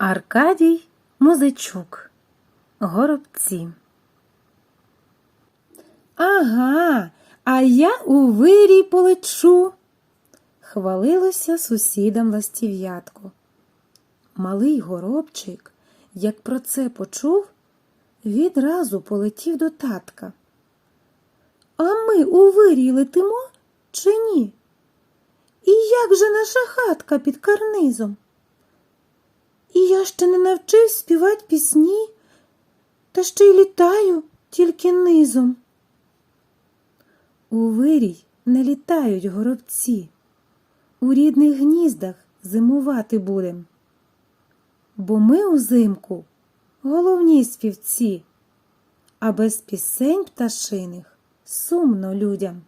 Аркадій Музичук. Горобці. Ага, а я у вирій полечу. Хвалилося сусідам ластів'ятко. Малий горобчик, як про це почув, відразу полетів до татка. А ми у вирій летимо чи ні? І як же наша хатка під карнизом? Ще не навчив співати пісні, та ще й літаю тільки низом. У вирій не літають горобці, у рідних гніздах зимувати будем. Бо ми узимку головні співці, а без пісень пташиних сумно людям.